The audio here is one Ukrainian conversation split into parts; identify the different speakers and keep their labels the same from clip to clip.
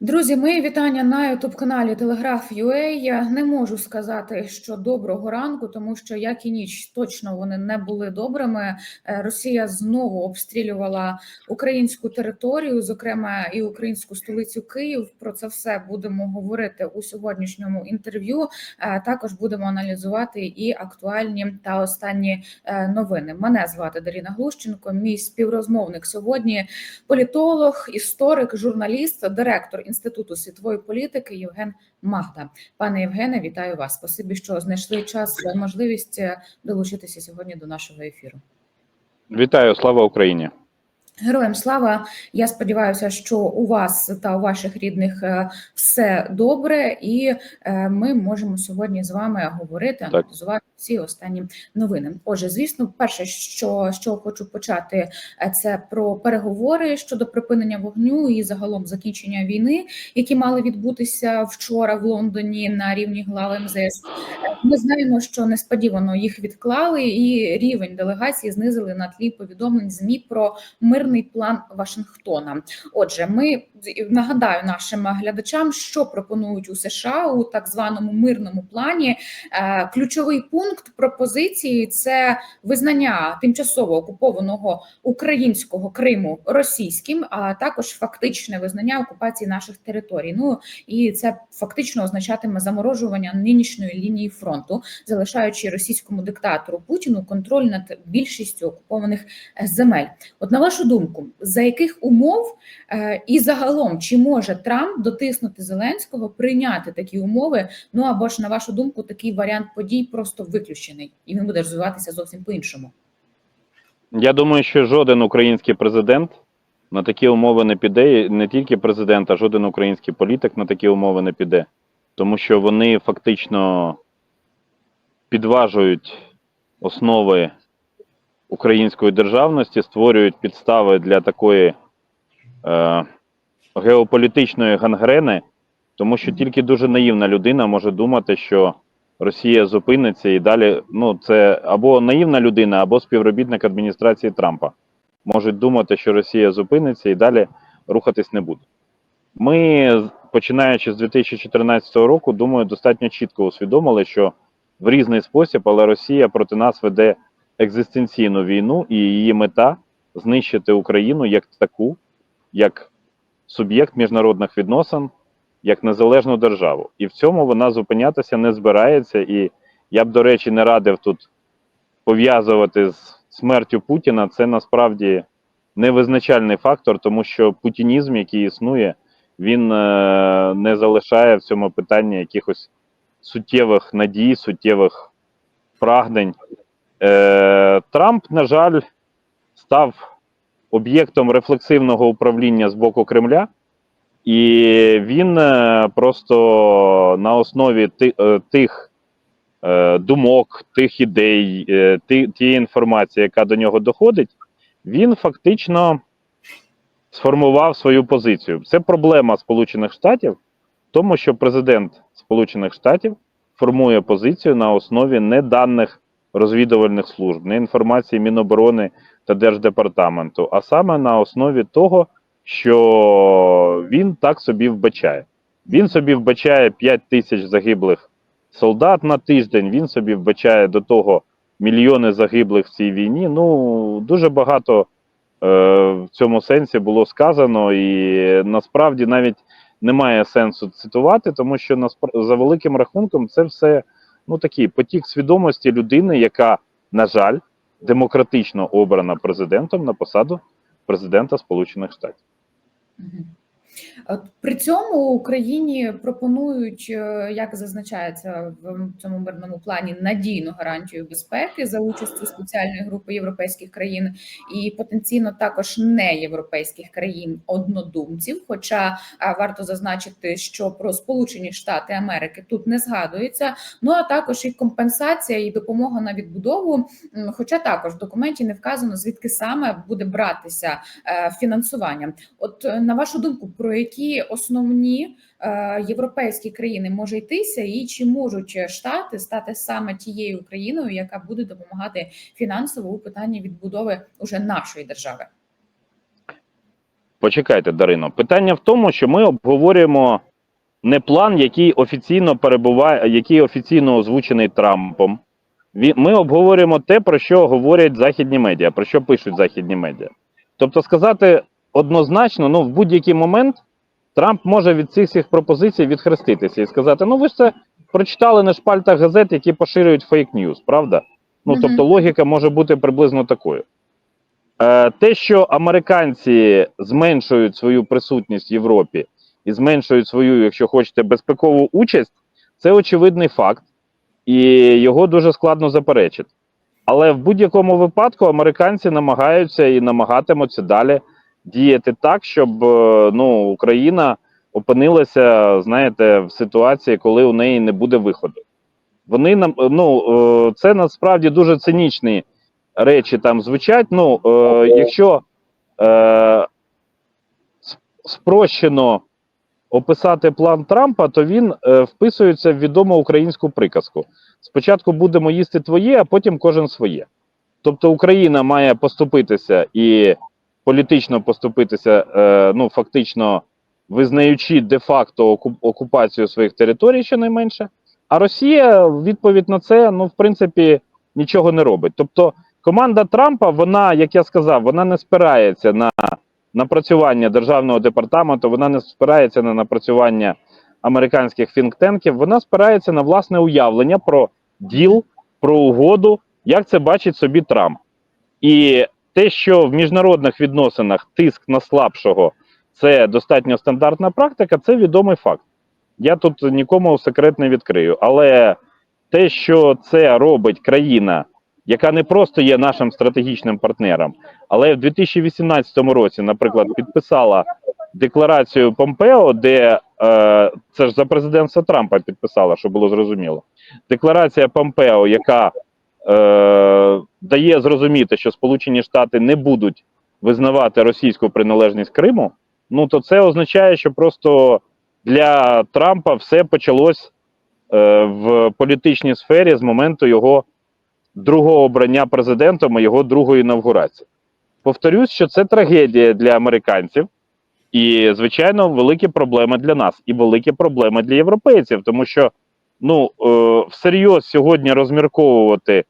Speaker 1: Друзі, мої вітання на youtube каналі Телеграф.ua. Не можу сказати, що доброго ранку, тому що як і ніч точно вони не були добрими. Е, Росія знову обстрілювала українську територію, зокрема і українську столицю Київ. Про це все будемо говорити у сьогоднішньому інтерв'ю. Е, Також будемо аналізувати і актуальні та останні е, новини. Мене звати Даріна Глущенко. Мій співрозмовник сьогодні політолог, історик, журналіст, директор інституту світової політики Євген Магда. Пане Євгене, вітаю вас. Спасибі, що знайшли час і можливість е, долучитися сьогодні до нашого ефіру.
Speaker 2: Вітаю, слава Україні!
Speaker 1: Героям слава. Я сподіваюся, що у вас та у ваших рідних е, все добре, і е, ми можемо сьогодні з вами говорити, аналізувати всі останні новини. Отже, звісно, перше, що, що хочу почати, е, це про переговори щодо припинення вогню і загалом закінчення війни, які мали відбутися вчора в Лондоні на рівні глави МЗС. Ми знаємо, що несподівано їх відклали, і рівень делегації знизили на тлі повідомлень змі про мирний план Вашингтона. Отже, ми нагадаю нашим глядачам, що пропонують у США у так званому мирному плані. Е, Ключовий пункт пропозиції це визнання тимчасово окупованого українського Криму російським, а також фактичне визнання окупації наших територій. Ну і це фактично означатиме заморожування нинішньої лінії фронту, залишаючи російському диктатору Путіну контроль над більшістю окупованих е, земель. От на вашу думку, за яких умов е, і загалом чи може Трамп дотиснути Зеленського прийняти такі умови? Ну або ж на вашу думку, такий варіант подій просто виключений, і він буде розвиватися зовсім по іншому.
Speaker 2: Я думаю, що жоден український президент на такі умови не піде. Не тільки президент, а жоден український політик на такі умови не піде, тому що вони фактично підважують основи української державності, створюють підстави для такої е, геополітичної гангрени, тому що тільки дуже наївна людина може думати, що Росія зупиниться і далі. Ну, це або наївна людина, або співробітник адміністрації Трампа можуть думати, що Росія зупиниться і далі рухатись не буде. Ми, починаючи з 2014 року, думаю, достатньо чітко усвідомили, що в різний спосіб, але Росія проти нас веде екзистенційну війну, і її мета знищити Україну як таку, як суб'єкт міжнародних відносин, як незалежну державу. І в цьому вона зупинятися не збирається. І я б, до речі, не радив тут пов'язувати з смертю Путіна. Це насправді невизначальний фактор, тому що путінізм, який існує, він е, не залишає в цьому питанні якихось суттєвих надій, суттєвих прагнень. Е, Трамп, на жаль, став об'єктом рефлексивного управління з боку Кремля, і він е, просто на основі е, тих е, думок, тих ідей, тієї інформації, яка до нього доходить, він фактично сформував свою позицію. Це проблема Сполучених Штатів, в тому, що президент Сполучених Штатів формує позицію на основі неданих розвідувальних служб, не інформації Міноборони та Держдепартаменту, а саме на основі того, що він так собі вбачає. Він собі вбачає 5 тисяч загиблих солдат на тиждень, він собі вбачає до того мільйони загиблих в цій війні. Ну, дуже багато е, в цьому сенсі було сказано, і насправді навіть немає сенсу цитувати, тому що наспра- за великим рахунком це все ну такий потік свідомості людини, яка, на жаль, демократично обрана президентом на посаду президента Сполучених Штатів.
Speaker 1: Mm-hmm. При цьому Україні пропонують, е, як зазначається в цьому мирному плані, надійну гарантію безпеки за участю спеціальної групи європейських країн і потенційно також не європейських країн однодумців. Хоча варто зазначити, що про Сполучені Штати Америки тут не згадується. Ну а також і компенсація і допомога на відбудову. Хоча також в документі не вказано звідки саме буде братися е, фінансування. От е, на вашу думку, про які основні е, європейські країни може йтися, і чи можуть штати стати саме тією країною, яка буде допомагати фінансово у питанні відбудови уже нашої держави?
Speaker 2: почекайте, Дарино. Питання в тому, що ми обговорюємо не план, який офіційно перебуває, який офіційно озвучений Трампом. Ми обговорюємо те, про що говорять західні медіа, про що пишуть західні медіа. Тобто, сказати однозначно, ну в будь-який момент Трамп може від цих всіх пропозицій відхреститися і сказати: ну ви ж це прочитали на шпальтах газет, які поширюють фейк-ньюс, правда? Ну
Speaker 1: Мгм.
Speaker 2: тобто логіка може бути приблизно такою. Е, те, що американці зменшують свою присутність в Європі і зменшують свою, якщо хочете, безпекову участь, це очевидний факт, і його дуже складно заперечити. Але в будь-якому випадку американці намагаються і намагатимуться далі діяти так, щоб е, ну, Україна опинилася, знаєте, в ситуації, коли у неї не буде виходу. Вони нам ну е, це насправді дуже цинічні речі там звучать. Ну, е, якщо е, спрощено описати план Трампа, то він е, вписується в відому українську приказку. Спочатку будемо їсти твоє, а потім кожен своє. Тобто Україна має поступитися і політично поступитися, е, ну фактично визнаючи де-факто окупацію своїх територій, щонайменше. А Росія відповідь на це, ну, в принципі, нічого не робить. Тобто, команда Трампа, вона, як я сказав, вона не спирається на напрацювання державного департаменту, вона не спирається на напрацювання американських фінктенків, вона спирається на власне уявлення про діл, про угоду, як це бачить собі Трамп. І те, що в міжнародних відносинах тиск на слабшого це достатньо стандартна практика, це відомий факт. Я тут нікому секрет не відкрию. Але те, що це робить країна, яка не просто є нашим стратегічним партнером, але в 2018 році, наприклад, підписала декларацію Помпео, де е, це ж за президентства Трампа підписала, щоб було зрозуміло. Декларація Помпео, яка е, дає зрозуміти, що Сполучені Штати не будуть визнавати російську приналежність Криму. Ну то це означає, що просто для Трампа все почалось е, в політичній сфері з моменту його другого обрання президентом і його другої інавгурації. Повторюсь, що це трагедія для американців, і, звичайно, великі проблеми для нас, і великі проблеми для європейців, тому що ну е, всерйоз сьогодні розмірковувати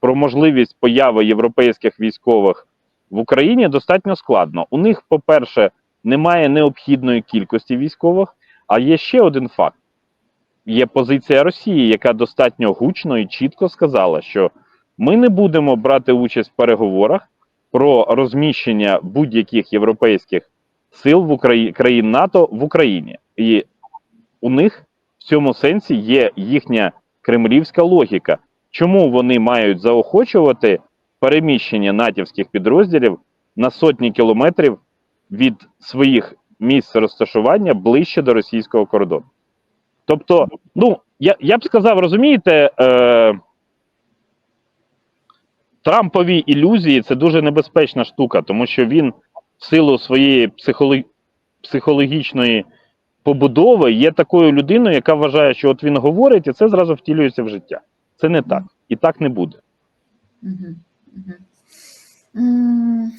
Speaker 2: про можливість появи європейських військових в Україні достатньо складно. У них, по-перше, немає необхідної кількості військових. А є ще один факт: є позиція Росії, яка достатньо гучно і чітко сказала, що ми не будемо брати участь в переговорах про розміщення будь-яких європейських сил в Украї... країн НАТО в Україні. І у них в цьому сенсі є їхня кремлівська логіка, чому вони мають заохочувати переміщення натівських підрозділів на сотні кілометрів від своїх місць розташування ближче до російського кордону. Тобто, ну я, я б сказав, розумієте, е, Трампові ілюзії це дуже небезпечна штука, тому що він в силу своєї психолог, психологічної побудови є такою людиною, яка вважає, що от він говорить, і це зразу втілюється в життя. Це не так, і так не буде.
Speaker 1: Угу.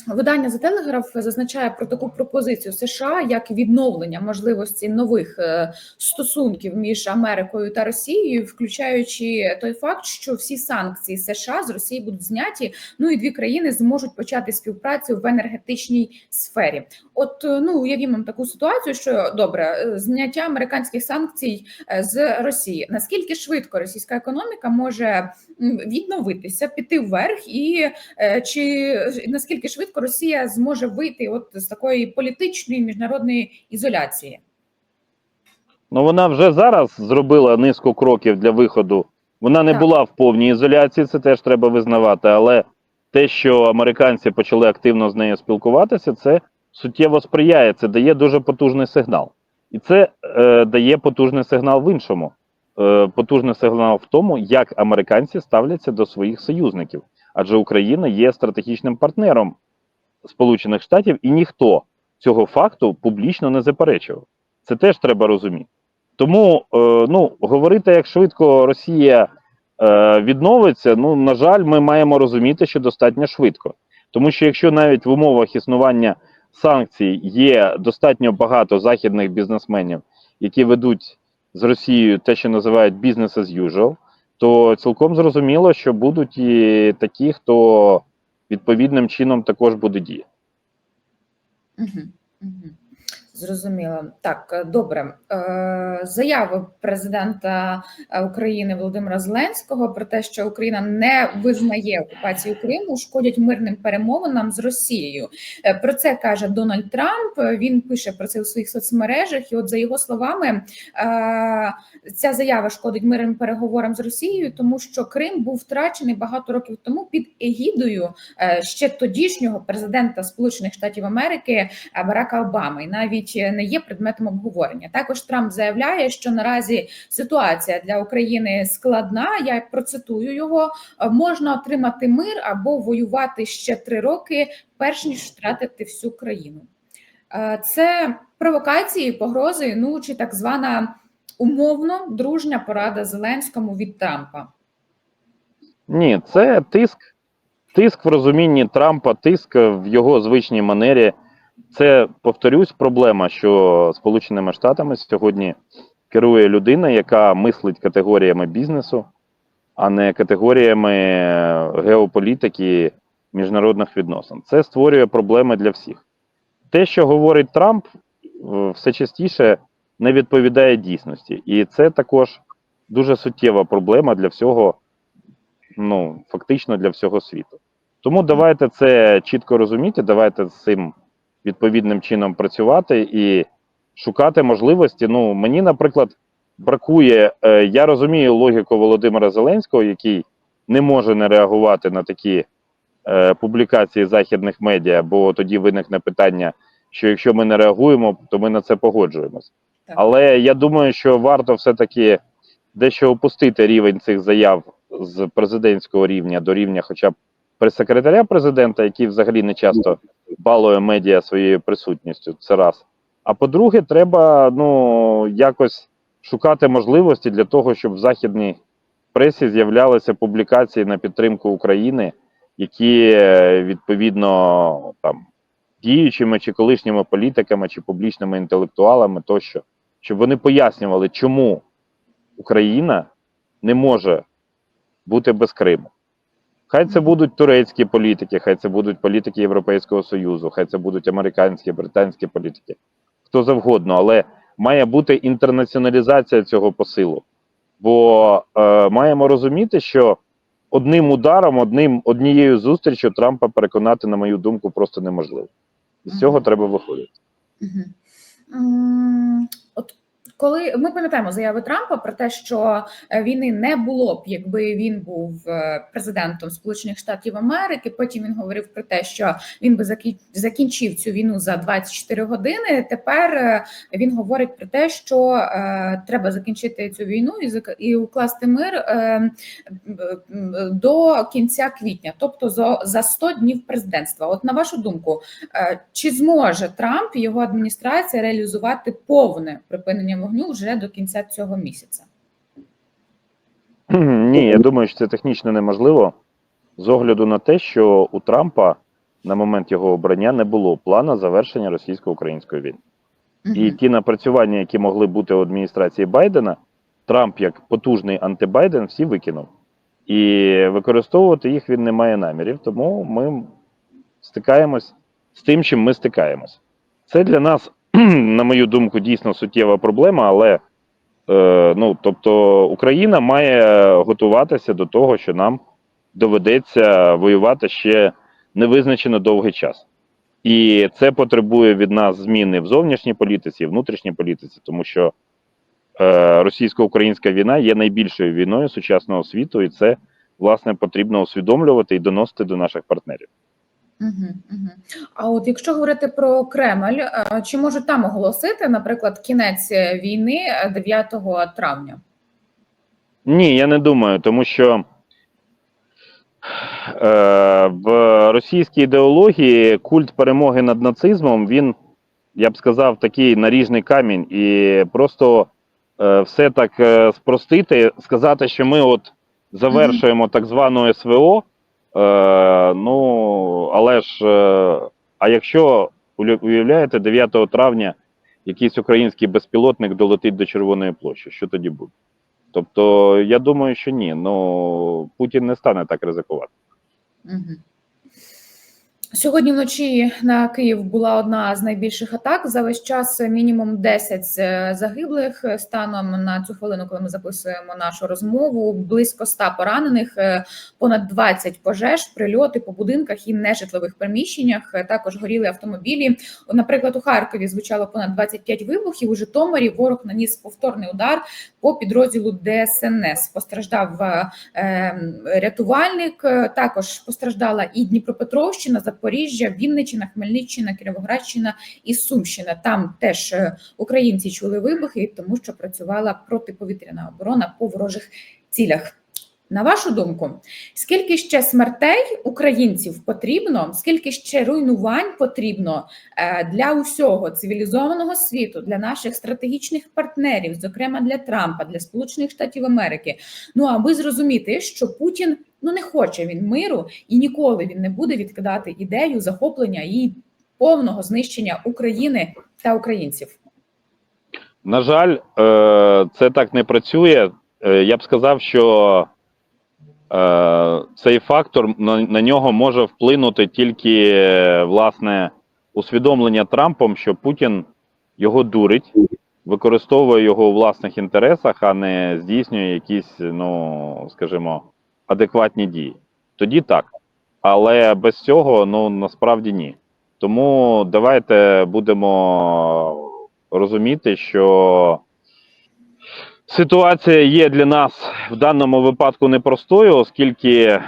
Speaker 1: Видання за телеграф зазначає про таку пропозицію США як відновлення можливості нових е, стосунків між Америкою та Росією, включаючи той факт, що всі санкції США з Росії будуть зняті. Ну і дві країни зможуть почати співпрацю в енергетичній сфері. От е, ну уявімо таку ситуацію, що добре, е, зняття американських санкцій з Росії. Наскільки швидко російська економіка може відновитися, піти вверх і Чи наскільки швидко Росія зможе вийти от з такої політичної міжнародної ізоляції?
Speaker 2: Ну вона вже зараз зробила низку кроків для виходу. Вона не
Speaker 1: Так.
Speaker 2: була в повній ізоляції, це теж треба визнавати. Але те, що американці почали активно з нею спілкуватися, це суттєво сприяє. Це дає дуже потужний сигнал. І це е, дає потужний сигнал в іншому. Е, потужний сигнал в тому, як американці ставляться до своїх союзників. Адже Україна є стратегічним партнером Сполучених Штатів, і ніхто цього факту публічно не заперечував. Це теж треба розуміти. Тому е, ну, говорити, як швидко Росія е, відновиться, ну, на жаль, ми маємо розуміти, що достатньо швидко. Тому що якщо навіть в умовах існування санкцій є достатньо багато західних бізнесменів, які ведуть з Росією те, що називають business as usual, то цілком зрозуміло, що будуть і такі, хто відповідним чином також буде діяти.
Speaker 1: Угу, угу. Зрозуміло. Так, е, добре. Е, Заяви президента е, України Володимира Зеленського про те, що Україна не визнає окупацію Криму, шкодять мирним перемовинам з Росією. Про це каже Дональд Трамп. Він пише про це у своїх соцмережах. І, от за його словами, ця заява шкодить мирним переговорам з Росією, тому що Крим був втрачений багато років тому під егідою ще тодішнього президента Сполучених Штатів Америки Барака Обами, і навіть е, не є предметом обговорення. Також Трамп заявляє, що наразі ситуація для України складна. Я процитую його: «Е, можна отримати мир або воювати ще три роки, перш ніж втратити всю країну. Е, Це провокації, погрози, ну чи так звана умовно дружня порада Зеленському від Трампа.
Speaker 2: Ні, це тиск. Тиск в розумінні Трампа, тиск в його звичній манері. Це, повторюсь, проблема, що Сполученими Штатами сьогодні керує людина, яка мислить категоріями бізнесу, а не категоріями геополітики міжнародних відносин. Це створює проблеми для всіх. Те, що говорить Трамп, е, все частіше не відповідає дійсності. І це також дуже суттєва проблема для всього, ну, фактично для всього світу. Тому давайте це чітко розуміти, давайте з цим відповідним чином працювати і шукати можливості. Ну, мені, наприклад, бракує, е, я розумію логіку Володимира Зеленського, який не може не реагувати на такі е, публікації західних медіа, бо тоді виникне питання, що якщо ми не реагуємо, то ми на це погоджуємось.
Speaker 1: Так.
Speaker 2: Але я думаю, що варто все-таки дещо опустити рівень цих заяв з президентського рівня до рівня, хоча б прес-секретаря президента, який взагалі не часто балує медіа своєю присутністю. Це раз. А по-друге, треба ну якось шукати можливості для того, щоб в західній пресі з'являлися публікації на підтримку України, які е, відповідно там діючими чи колишніми політиками, чи публічними інтелектуалами тощо, щоб вони пояснювали, чому Україна не може бути без Криму. Хай це будуть турецькі політики, хай це будуть політики Європейського Союзу, хай це будуть американські, британські політики, хто завгодно, але має бути інтернаціоналізація цього посилу. Бо е, маємо розуміти, що одним ударом, одним, однією зустрічю Трампа переконати, на мою думку, просто неможливо. З цього треба виходити.
Speaker 1: Коли ми пам'ятаємо заяви Трампа про те, що е, війни не було б, якби він був е, президентом Сполучених Штатів Америки. Потім він говорив про те, що він би закі- закінчив цю війну за 24 години. Тепер е, він говорить про те, що е, треба закінчити цю війну і і укласти мир е, до кінця квітня, тобто за, за 100 днів президентства. От на вашу думку, Е, Чи зможе Трамп його адміністрація реалізувати повне припинення вогню вже до кінця цього місяця?
Speaker 2: Ні, я думаю, що це технічно неможливо з огляду на те, що у Трампа на момент його обрання не було плану завершення російсько-української війни. І ті напрацювання, які могли бути у адміністрації Байдена, Трамп як потужний антибайден всі викинув. І використовувати їх він не має намірів, тому ми стикаємось з тим, чим ми стикаємось. Це для нас, на мою думку, дійсно суттєва проблема, але е, ну, тобто Україна має готуватися до того, що нам доведеться воювати ще невизначено довгий час. І це потребує від нас зміни в зовнішній політиці, і внутрішній політиці, тому що е, російсько-українська війна є найбільшою війною сучасного світу, і це власне потрібно усвідомлювати і доносити до наших партнерів.
Speaker 1: А от якщо говорити про Кремль, е, чи можуть там оголосити, наприклад, кінець е, війни е, 9 травня?
Speaker 2: Ні, я не думаю, тому що е, в російській ідеології культ перемоги над нацизмом він, я б сказав, такий наріжний камінь, і просто е, все так е, спростити, сказати, що ми от завершуємо так звану СВО. Е, ну, але ж, е, а якщо Уявляєте, 9 травня якийсь український безпілотник долетить до Червоної площі. Що тоді буде? Тобто, я думаю, що ні. Ну Путін не стане так ризикувати.
Speaker 1: Мгм. Сьогодні вночі на Київ була одна з найбільших атак. За весь час мінімум 10 е, загиблих. Станом на цю хвилину, коли ми записуємо нашу розмову, близько 100 поранених, е, понад 20 пожеж, прильоти по будинках і нежитлових приміщеннях. Е, Також горіли автомобілі. Наприклад, у Харкові звучало понад 25 вибухів. У Житомирі ворог наніс повторний удар по підрозділу ДСНС. Постраждав рятувальник. Також постраждала і Дніпропетровщина, Запоріжжя, Вінниччина, Хмельниччина, Кіровоградщина і Сумщина. Там теж е, українці чули вибухи, тому що працювала протиповітряна оборона по ворожих цілях. На вашу думку, скільки ще смертей українців потрібно, скільки ще руйнувань потрібно е, для усього цивілізованого світу, для наших стратегічних партнерів, зокрема для Трампа, для Сполучених Штатів Америки, Ну аби зрозуміти, що Путін ну не хоче він миру і ніколи він не буде відкидати ідею захоплення і повного знищення України та українців.
Speaker 2: На жаль, е, це так не працює. Е, Я б сказав, що цей фактор на, на нього може вплинути тільки е, власне усвідомлення Трампом, що Путін його дурить, використовує його у власних інтересах, а не здійснює якісь, ну скажімо, адекватні дії. Тоді так. Але без цього ну насправді ні. Тому давайте будемо розуміти, що ситуація є для нас в даному випадку непростою, оскільки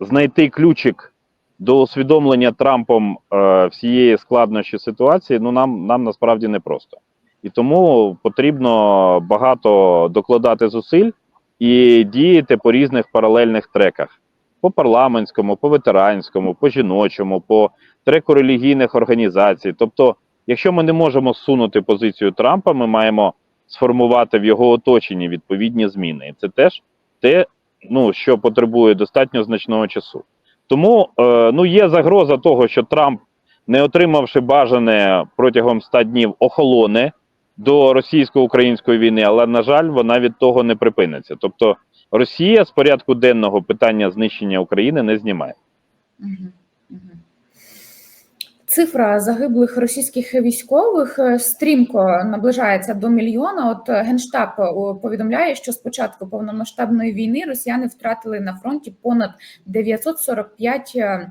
Speaker 2: знайти ключик до усвідомлення Трампом е, всієї складнощі ситуації, ну нам, нам насправді непросто. І тому потрібно багато докладати зусиль і діяти по різних паралельних треках: по парламентському, по ветеранському, по жіночому, по треку релігійних організацій. Тобто, якщо ми не можемо сунути позицію Трампа, ми маємо сформувати в його оточенні відповідні зміни. І це теж те, ну що потребує достатньо значного часу. Тому е, ну є загроза того, що Трамп, не отримавши бажане протягом 100 днів, охолоне до російсько-української війни, але на жаль, вона від того не припиниться. Тобто Росія з порядку денного питання знищення України не знімає.
Speaker 1: Мгм. Цифра загиблих російських військових е, стрімко наближається до мільйона. От е, генштаб е, повідомляє, що з початку повномасштабної війни росіяни втратили на фронті понад 945 е,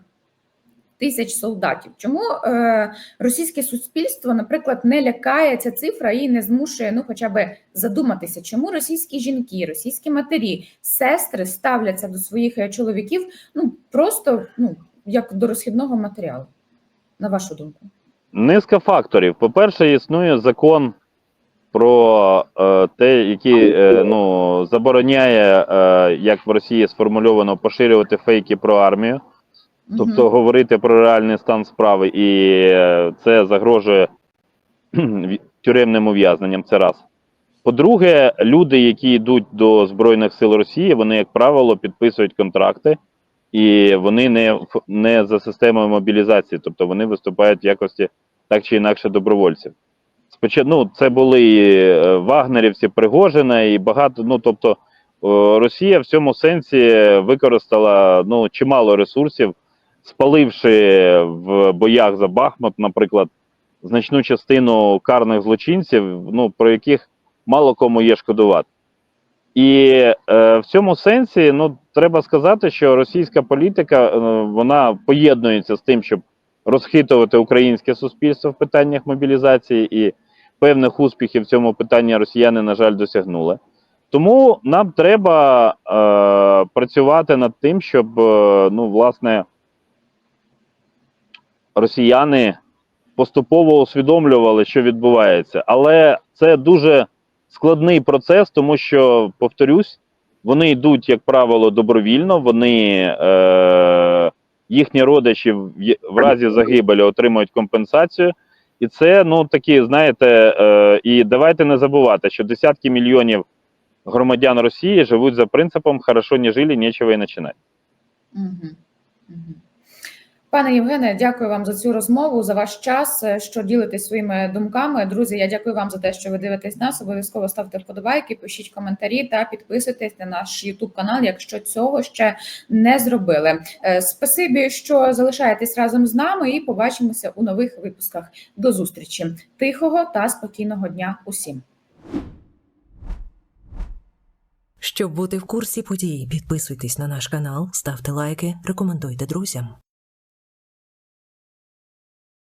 Speaker 1: тисяч солдатів. Чому е, російське суспільство, наприклад, не лякає ця цифра і не змушує ну, хоча б задуматися, чому російські жінки, російські матері, сестри ставляться до своїх чоловіків ну просто ну як до розхідного матеріалу, на вашу думку?
Speaker 2: Низка факторів. По-перше, існує закон про е, те, який е, ну, забороняє, е, як в Росії сформульовано, поширювати фейки про армію, тобто
Speaker 1: Мгм.
Speaker 2: говорити про реальний стан справи, і е, це загрожує тюремним ув'язненням. Це раз. По-друге, люди, які йдуть до Збройних сил Росії, вони, як правило, підписують контракти, і вони не, не за системою мобілізації, тобто вони виступають в якості так чи інакше добровольців. Спочатку ну, це були і е, вагнерівці, Пригожина і багато. Ну тобто Росія в цьому сенсі використала ну, чимало ресурсів, спаливши в боях за Бахмут, наприклад, значну частину карних злочинців, ну про яких мало кому є шкодувати. І е, в цьому сенсі ну, треба сказати, що російська політика е, вона поєднується з тим, щоб розхитувати українське суспільство в питаннях мобілізації, і певних успіхів в цьому питанні росіяни, на жаль, досягнули. Тому нам треба е, працювати над тим, щоб е, ну, власне росіяни поступово усвідомлювали, що відбувається. Але це дуже складний процес, тому що, повторюсь, вони йдуть, як правило, добровільно. Вони е, їхні родичі в, разі загибелі отримують компенсацію. І це ну такі, знаєте, е, і давайте не забувати, що десятки мільйонів громадян Росії живуть за принципом хорошо не жили, нічого і починати.
Speaker 1: Мгм. Мгм. Пане Євгене, дякую вам за цю розмову, за ваш час, е, що ділитесь своїми думками. Друзі, я дякую вам за те, що ви дивитесь нас. Обов'язково ставте вподобайки, пишіть коментарі та підписуйтесь на наш Ютуб канал, якщо цього ще не зробили. Е, Спасибі, що залишаєтесь разом з нами, і побачимося у нових випусках. До зустрічі, тихого та спокійного дня усім.
Speaker 3: Щоб бути в курсі подій, підписуйтесь на наш канал, ставте лайки, рекомендуйте друзям.